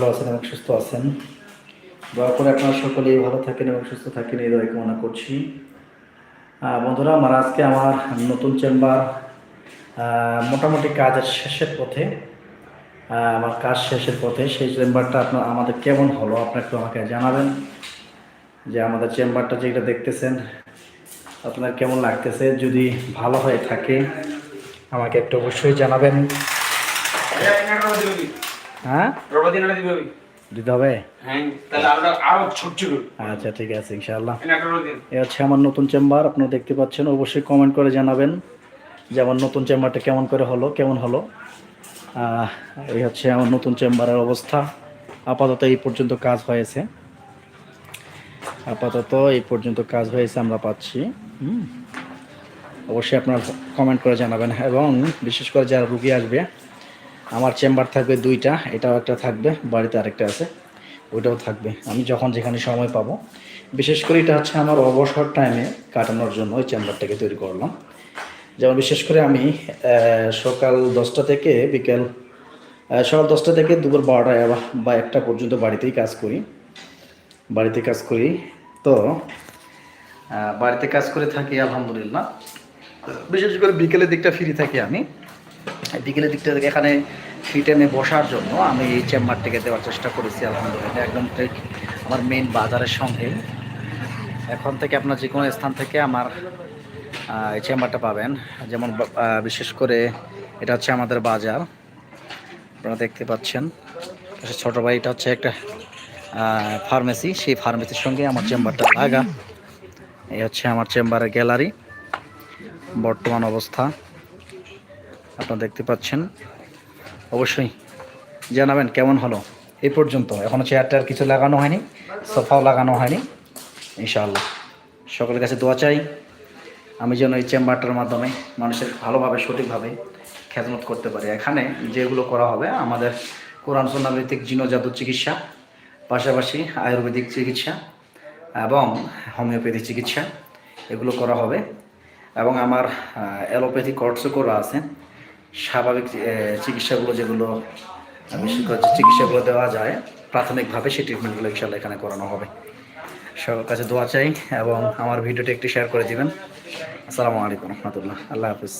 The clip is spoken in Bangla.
ভালো আছেন এবং সুস্থ আছেন। দয়া করে আপনারা সকলেই ভালো থাকেন এবং সুস্থ থাকেন, এই দয় কামনা করছি। বন্ধুরা, আমার আজকে আমার নতুন চেম্বার মোটামুটি কাজের শেষের পথে আমার কাজ শেষের পথে, সেই চেম্বারটা আপনার, আমাদের কেমন হলো, আপনার একটু আমাকে জানাবেন, যে আমাদের চেম্বারটা যেটা দেখতেছেন, আপনার কেমন লাগতেছে, যদি ভালো হয়ে থাকে, আমাকে একটু অবশ্যই জানাবেন। হ্যাঁ? দিতে হবে? আচ্ছা ঠিক আছে ইনশাআল্লাহ। এ হচ্ছে আমার নতুন চেম্বার আপনারা দেখতে পাচ্ছেন অবশ্যই কমেন্ট করে জানাবেন যে আমার নতুন চেম্বারটা কেমন করে হলো কেমন হলো। এই হচ্ছে আমার নতুন চেম্বারের অবস্থা। আপাতত এই পর্যন্ত কাজ হয়েছে। আপাতত এই পর্যন্ত কাজ হয়েছে আমরা পাচ্ছি। অবশ্যই আপনারা কমেন্ট করে জানাবেন এবং বিশেষ করে যারা রুগী আসবে আমার চেম্বার থাকবে দুইটা, এটাও একটা থাকবে, বাড়িতে আরেকটা আছে, ওইটাও থাকবে। আমি যখন যেখানে সময় পাবো, বিশেষ করে এটা হচ্ছে আমার অবসর টাইমে কাটানোর জন্য ওই চেম্বারটাকে তৈরি করলাম। যেমন বিশেষ করে আমি সকাল দশটা থেকে বিকেল সকাল দশটা থেকে দুপুর বারোটা বা একটা পর্যন্ত বাড়িতেই কাজ করি। বাড়িতে কাজ করি। তো বাড়িতে কাজ করে থাকি, আলহামদুলিল্লাহ। বিশেষ করে বিকেলের দিকটা ফ্রি থাকি আমি। বিকেলের দিকটা এখানে ফ্রি টাইমে বসার জন্য আমি এই চেম্বারটিকে দেওয়ার চেষ্টা করেছি, আলহামদুলিল্লাহ। একদম ঠিক আমার মেন বাজারের সঙ্গে। এখন থেকে আপনার যে কোনো স্থান থেকে আমার এই চেম্বারটা পাবেন। যেমন বিশেষ করে এটা হচ্ছে আমাদের বাজার। আপনারা দেখতে পাচ্ছেন। ছোট ভাই, এটা হচ্ছে একটা ফার্মেসি সেই ফার্মেসির সঙ্গে আমার চেম্বারটা লাগা। এই হচ্ছে আমার চেম্বারের গ্যালারি বর্তমান অবস্থা। আপনারা দেখতে পাচ্ছেন। অবশ্যই জানাবেন কেমন হলো। এই পর্যন্ত। এখনও চেয়ারটার কিছু লাগানো হয়নি সোফাও লাগানো হয়নি, ইনশাআল্লাহ। সকলের কাছে দোয়া চাই, আমি যেন এই চেম্বারটার মাধ্যমে মানুষের ভালোভাবে, সঠিকভাবে খেদমত করতে পারি। এখানে যেগুলো করা হবে, আমাদের কোরআন সোনাভিত্তিক জিনো জাদু চিকিৎসা, পাশাপাশি আয়ুর্বেদিক চিকিৎসা এবং হোমিওপ্যাথি চিকিৎসা, এগুলো করা হবে। এবং আমার অ্যালোপ্যাথি কোর্সও করা আছে স্বাভাবিক চিকিৎসাগুলো যেগুলো চিকিৎসাগুলো দেওয়া যায়, প্রাথমিকভাবে সেই ট্রিটমেন্টগুলো ইনশাল্লাহ এখানে করানো হবে। সবার কাছে দোয়া চাই এবং আমার ভিডিওটি একটি শেয়ার করে দিবেন। আসসালামু আলাইকুম রহমতুল্লাহ। আল্লাহ হাফিজ।